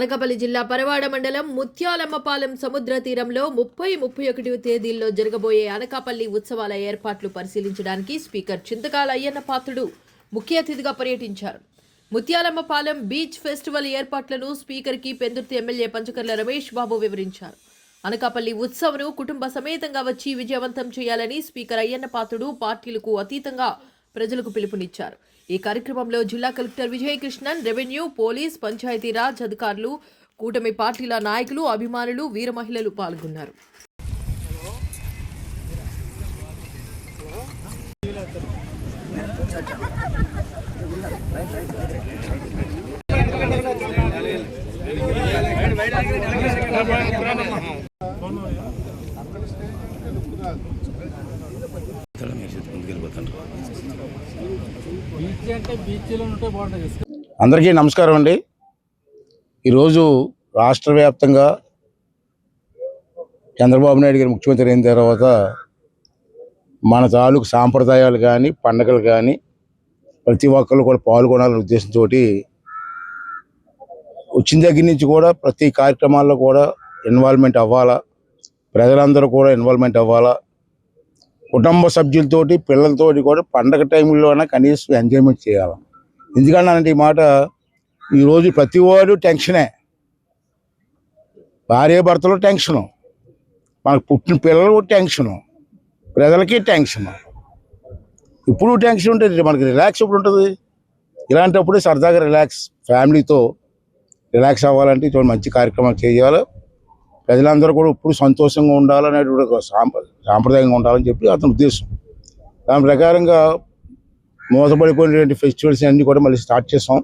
అనకాపల్లి జిల్లా పరవాడ మండలం ముత్యాలమ్మపాలెం సముద్ర తీరంలో ముప్పై ముప్పై ఒకటి తేదీల్లో జరగబోయే అనకాపల్లి ఉత్సవాల ఏర్పాట్లు పరిశీలించడానికి స్పీకర్ చింతకాల అయ్యన్న పాత్రుడు ముఖ్య అతిథిగా పర్యటించారు. ముత్యాలమ్మపాలెం బీచ్ ఫెస్టివల్ ఏర్పాట్లను స్పీకర్కి పెందుర్తి ఎమ్మెల్యే పంచకర్ల రమేష్ బాబు వివరించారు. అనకాపల్లి ఉత్సవను కుటుంబ సమేతంగా వచ్చి విజయవంతం చేయాలని స్పీకర్ అయ్యన్న పాత్రుడు పార్టీలకు అతీతంగా ప్రజలకు పిలుపునిచ్చారు. ఈ కార్యక్రమంలో జిల్లా collector Vijayakrishnan revenue police Panchayati Raj అధికారులు కూటమి పార్టీల నాయకులు అభిమానులు వీర మహిళలు పాల్గొన్నారు బీచ్ అంటే బీచ్లో ఉంటే బాగుంటుంది అందరికీ నమస్కారం అండి. ఈరోజు రాష్ట్ర వ్యాప్తంగా చంద్రబాబు నాయుడు గారు ముఖ్యమంత్రి అయిన తర్వాత మన తాలూకు సాంప్రదాయాలు కానీ పండగలు కానీ ప్రతి ఒక్కరు కూడా పాల్గొనాలనే ఉద్దేశంతో వచ్చిన దగ్గర నుంచి కూడా ప్రతి కార్యక్రమాల్లో కూడా ఇన్వాల్వ్మెంట్ అవ్వాలా ప్రజలందరూ కూడా ఇన్వాల్వ్మెంట్ అవ్వాలా కుటుంబ సభ్యులతోటి పిల్లలతోటి కూడా పండగ టైంలోనే కనీసం ఎంజాయ్మెంట్ చేయాలి. ఎందుకంటే ఈ మాట ఈరోజు ప్రతివాడు టెన్షనే భార్య భర్తలు టెన్షను మనకు పుట్టిన పిల్లలు టెన్షను ప్రజలకి టెన్షన్ ఇప్పుడు టెన్షన్ ఉంటుంది మనకి రిలాక్స్ ఎప్పుడు ఉంటుంది. ఇలాంటప్పుడు సరదాగా రిలాక్స్ ఫ్యామిలీతో రిలాక్స్ అవ్వాలంటే ఇటువంటి మంచి కార్యక్రమాలు చేయాలి. ప్రజలందరూ కూడా ఇప్పుడు సంతోషంగా ఉండాలనేటువంటి సాంప్ర సాంప్రదాయంగా ఉండాలని చెప్పి అతని ఉద్దేశం. దాని ప్రకారంగా మూతపడిపోయినటువంటి ఫెస్టివల్స్ అన్నీ కూడా మళ్ళీ స్టార్ట్ చేసాం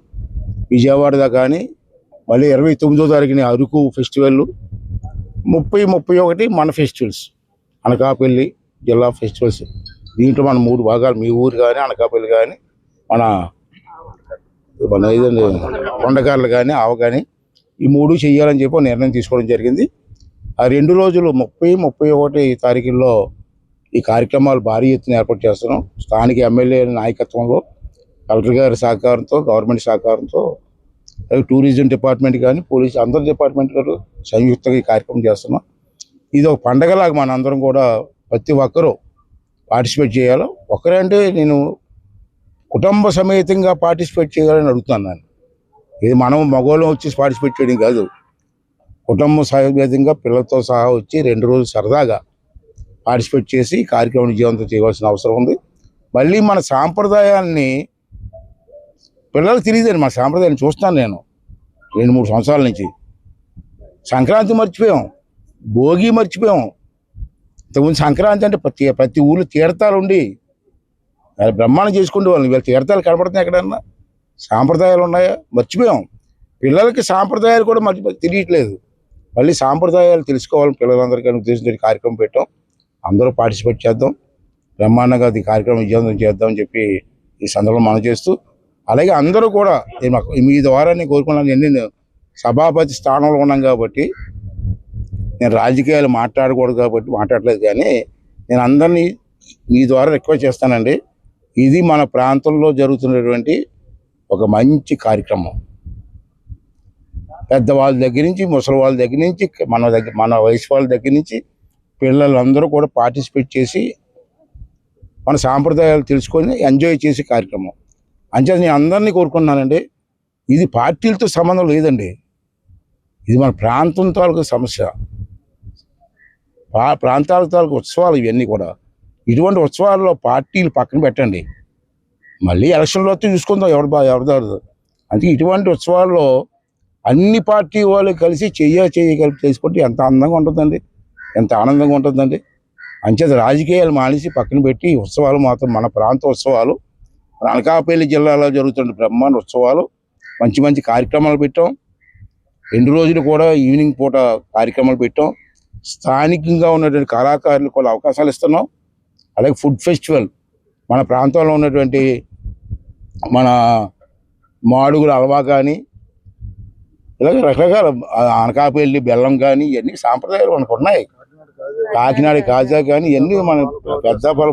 విజయవాడదా కానీ మళ్ళీ ఇరవై తొమ్మిదో తారీఖుని అరకు ఫెస్టివల్ ముప్పై ముప్పై ఒకటి మన ఫెస్టివల్స్ అనకాపల్లి జిల్లా ఫెస్టివల్స్. దీంట్లో మన మూడు భాగాలు మీ ఊరు కానీ అనకాపల్లి కానీ మన మన ఇదండి కొండకారులు కానీ ఆవ కానీ ఈ మూడు చేయాలని చెప్పి నిర్ణయం తీసుకోవడం జరిగింది. ఆ రెండు రోజులు ముప్పై ముప్పై ఒకటి తారీఖుల్లో ఈ కార్యక్రమాలు భారీ ఎత్తున ఏర్పాటు చేస్తున్నాం. స్థానిక ఎమ్మెల్యే నాయకత్వంలో కలెక్టర్ గారి సహకారంతో గవర్నమెంట్ సహకారంతో టూరిజం డిపార్ట్మెంట్ కానీ పోలీస్ అందరి డిపార్ట్మెంట్ గారు సంయుక్తంగా ఈ కార్యక్రమం చేస్తున్నాం. ఇది ఒక పండగలాగా మన అందరం కూడా ప్రతి ఒక్కరూ పార్టిసిపేట్ చేయాలి. ఒకరంటే నేను కుటుంబ సమేతంగా పార్టిసిపేట్ చేయాలని అడుగుతున్నాను ఇది మనం మగవాళ్ళం వచ్చి పార్టిసిపేట్ చేయడం కాదు. కుటుంబ సమేతంగా పిల్లలతో సహా వచ్చి రెండు రోజులు సరదాగా పార్టిసిపేట్ చేసి కార్యక్రమం విజయవంతం చేయవలసిన అవసరం ఉంది. మళ్ళీ మన సాంప్రదాయాన్ని పిల్లలు తెలియదండి మన సాంప్రదాయాన్ని చూస్తాను నేను. రెండు మూడు సంవత్సరాల నుంచి. సంక్రాంతి మర్చిపోయాం భోగి మర్చిపోయాం. ఇంతకుముందు సంక్రాంతి అంటే ప్రతి ప్రతి ఊళ్ళో తీర్థాలు ఉండి అది బ్రహ్మాండం చేసుకుంటే వాళ్ళు వీళ్ళ తీర్థాలు కనపడుతున్నాయి ఎక్కడన్నా? సాంప్రదాయాలు ఉన్నాయా? మర్చిపోయాం. పిల్లలకి సాంప్రదాయాలు కూడా మర్చి తెలియట్లేదు. మళ్ళీ సాంప్రదాయాలు తెలుసుకోవాలని పిల్లలందరికీ ఉద్దేశంతో కార్యక్రమం పెట్టాం. అందరూ పార్టిసిపేట్ చేద్దాం. బ్రహ్మాండంగా ఈ కార్యక్రమం విజయవంతం చేద్దామని చెప్పి ఈ సందర్భంలో మనం చేస్తూ అలాగే అందరూ కూడా మీ ద్వారా నేను కోరుకున్నాను. నేను సభాపతి స్థానంలో ఉన్నాం కాబట్టి నేను రాజకీయాలు మాట్లాడకూడదు కాబట్టి మాట్లాడలేదు కానీ నేను అందరినీ మీ ద్వారా రిక్వెస్ట్ చేస్తానండి. ఇది మన ప్రాంతంలో జరుగుతున్నటువంటి ఒక మంచి కార్యక్రమం. పెద్దవాళ్ళ దగ్గర నుంచి ముసలి వాళ్ళ దగ్గర నుంచి మన దగ్గర మన వయసు వాళ్ళ దగ్గర నుంచి పిల్లలందరూ కూడా పార్టిసిపేట్ చేసి మన సాంప్రదాయాలు తెలుసుకొని ఎంజాయ్ చేసే కార్యక్రమం. అంచేత నేను అందరినీ కోరుకున్నానండి ఇది పార్టీలతో సంబంధం లేదండి. ఇది మన ప్రాంతం తాలూకు సమస్య. పా ప్రాంతాల తాలూకు ఉత్సవాలు ఇవన్నీ కూడా. ఇటువంటి ఉత్సవాల్లో పార్టీలు పక్కన పెట్టండి. మళ్ళీ ఎలక్షన్లో వస్తే చూసుకుందాం ఎవరు బా ఎవరిదారు అందుకే ఇటువంటి ఉత్సవాల్లో అన్ని పార్టీ వాళ్ళు కలిసి చెయ్య చెయ్య కలిపి చేసుకుంటే ఎంత అందంగా ఉంటుందండి. ఎంత ఆనందంగా ఉంటుందండి. అంచేత రాజకీయాలు మానేసి పక్కన పెట్టి ఉత్సవాలు మాత్రం మన ప్రాంత ఉత్సవాలు అనకాపల్లి జిల్లాలో జరుగుతున్న బ్రహ్మాండ ఉత్సవాలు మంచి మంచి కార్యక్రమాలు పెట్టాం. రెండు రోజులు కూడా ఈవినింగ్ పూట కార్యక్రమాలు పెట్టాం. స్థానికంగా ఉన్నటువంటి కళాకారులకు కూడా అవకాశాలు ఇస్తున్నాం. అలాగే ఫుడ్ ఫెస్టివల్ మన ప్రాంతంలో ఉన్నటువంటి మన మాడుగుల అలవా కానీ ఇలాగ రకరకాల అనకాపల్లి బెల్లం కానీ ఇవన్నీ సాంప్రదాయాలు మనకు ఉన్నాయి. కాకినాడ కాజా కానీ ఇవన్నీ మన పెద్దాపల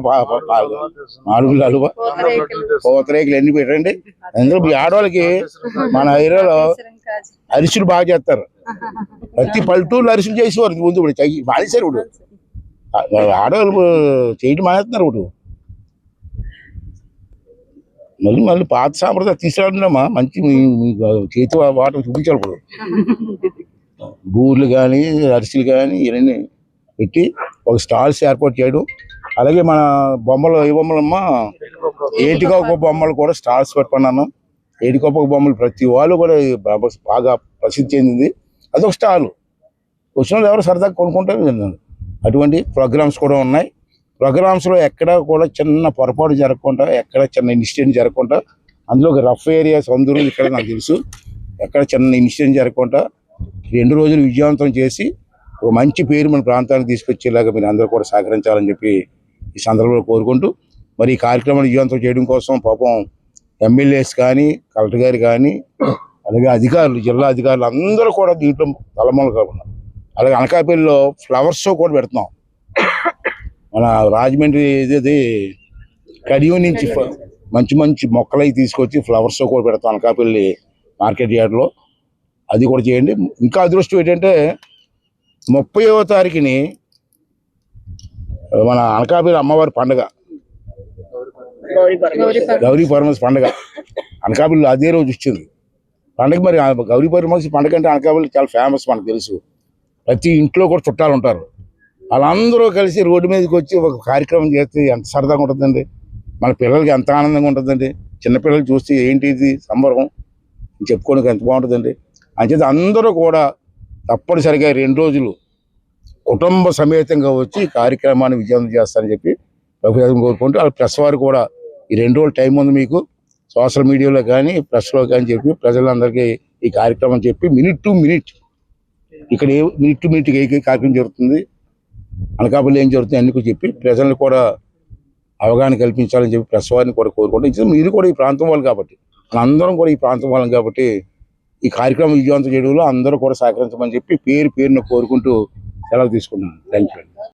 మాడుగులు హల్వా పూతరేకులు ఎన్ని పెట్టండి? అందులో ఆడవాళ్ళకి మన ఏరియాలో అరిసెలు బాగా చేస్తారు. ప్రతి పల్లెటూరు అరిసెలు చేసేవారు. ముందు ఇప్పుడు మానేశారు ఇప్పుడు. ఆడవాళ్ళు చేయడం మానేస్తున్నారు ఇప్పుడు. మళ్ళీ మళ్ళీ పాత సాంప్రదాయం తీసుకురామ్మా మంచి చేతి వాట చూపించాలి ఇప్పుడు. బూర్లు కానీ అరిసెలు కానీ ఇవన్నీ పెట్టి ఒక స్టాల్స్ ఏర్పాటు చేయడం. అలాగే మన బొమ్మలు ఏ బొమ్మలమ్మా? ఏటికొక బొమ్మలు కూడా స్టాల్స్ పెట్టుకున్నాను ఏటికొప్ప బొమ్మలు ప్రతి వాళ్ళు కూడా బాగా- ప్రసిద్ధి చెందింది. అదొక స్టాల్. వచ్చిన వాళ్ళు ఎవరు సరదాగా కొనుక్కుంటారు అటువంటి ప్రోగ్రామ్స్ కూడా ఉన్నాయి. ప్రోగ్రామ్స్లో ఎక్కడ కూడా చిన్న పొరపాటు జరగకుండా ఎక్కడ చిన్న ఇన్సిడెంట్ జరగకుండా అందులో ఒక రఫ్ ఏరియాస్ అందరూ ఇక్కడ నాకు తెలుసు. ఎక్కడ చిన్న ఇన్సిడెంట్ జరగకుండా రెండు రోజులు విజయవంతం చేసి ఒక మంచి పేరు మన ప్రాంతానికి తీసుకొచ్చేలాగా మీరు అందరూ కూడా సహకరించాలని చెప్పి ఈ సందర్భంలో కోరుకుంటూ మరి ఈ కార్యక్రమాన్ని విజయవంతం చేయడం కోసం పాపం ఎమ్మెల్యేస్ కానీ కలెక్టర్ గారు కానీ అలాగే అధికారులు జిల్లా అధికారులు అందరూ కూడా దీంట్లో తలమూలగా ఉన్నారు. అలాగే అనకాపల్లిలో ఫ్లవర్స్ షో కూడా పెడుతున్నాం. మన రాజమండ్రి ఇది కడియం నుంచి మంచి మంచి మొక్కలు అవి తీసుకొచ్చి ఫ్లవర్స్ కూడా పెడతాం అనకాపల్లి మార్కెట్ యార్డ్లో అది కూడా చేయండి. ఇంకా అదృష్టం ఏంటంటే ముప్పైవ తారీఖుని మన అనకాపల్లి అమ్మవారి పండుగ. గౌరీ పరమేశ్ పండుగ. అనకాపల్లి అదే రోజు వచ్చింది. పండుగ మరి గౌరీ పరమేశ్ పండుగ అంటే అనకాపల్లి చాలా ఫేమస్ మనకు తెలుసు. ప్రతి ఇంట్లో కూడా చుట్టాలు ఉంటారు. వాళ్ళందరూ కలిసి రోడ్డు మీదకి వచ్చి ఒక కార్యక్రమం చేస్తే ఎంత సరదాగా ఉంటుందండి. మన పిల్లలకి ఎంత ఆనందంగా ఉంటుందండి. చిన్నపిల్లలు చూస్తే ఏంటి ఇది సంబరం అని చెప్పుకోవడానికి ఎంత బాగుంటుందండి. అంచేత అందరూ కూడా తప్పనిసరిగా రెండు రోజులు కుటుంబ సమేతంగా వచ్చి కార్యక్రమాన్ని విజయవంతం చేస్తారని చెప్పి ప్రభుత్వం కోరుకుంటూ వాళ్ళ ప్రెస్ వారు కూడా ఈ రెండు రోజులు టైం ఉంది మీకు. సోషల్ మీడియాలో కానీ ప్రెస్లో కానీ చెప్పి ప్రజలందరికీ ఈ కార్యక్రమం చెప్పి మినిట్ టు మినిట్ ఇక్కడ ఏ మినిట్ టు మినిట్ ఏ కార్యక్రమం జరుగుతుంది అనకాపల్లి ఏం జరుగుతుంది అన్ని చెప్పి ప్రజలను కూడా అవగాహన కల్పించాలని చెప్పి ప్రెస్ వారిని కూడా కోరుకుంటాం మీరు కూడా ఈ ప్రాంతం వాళ్ళు కాబట్టి అందరం కూడా ఈ ప్రాంతం వాళ్ళం కాబట్టి ఈ కార్యక్రమం విజయవంతం చేయడంలో అందరూ కూడా సహకరించమని చెప్పి పేరు పేరును కోరుకుంటూ సెలవు తీసుకున్నాను థ్యాంక్ యూ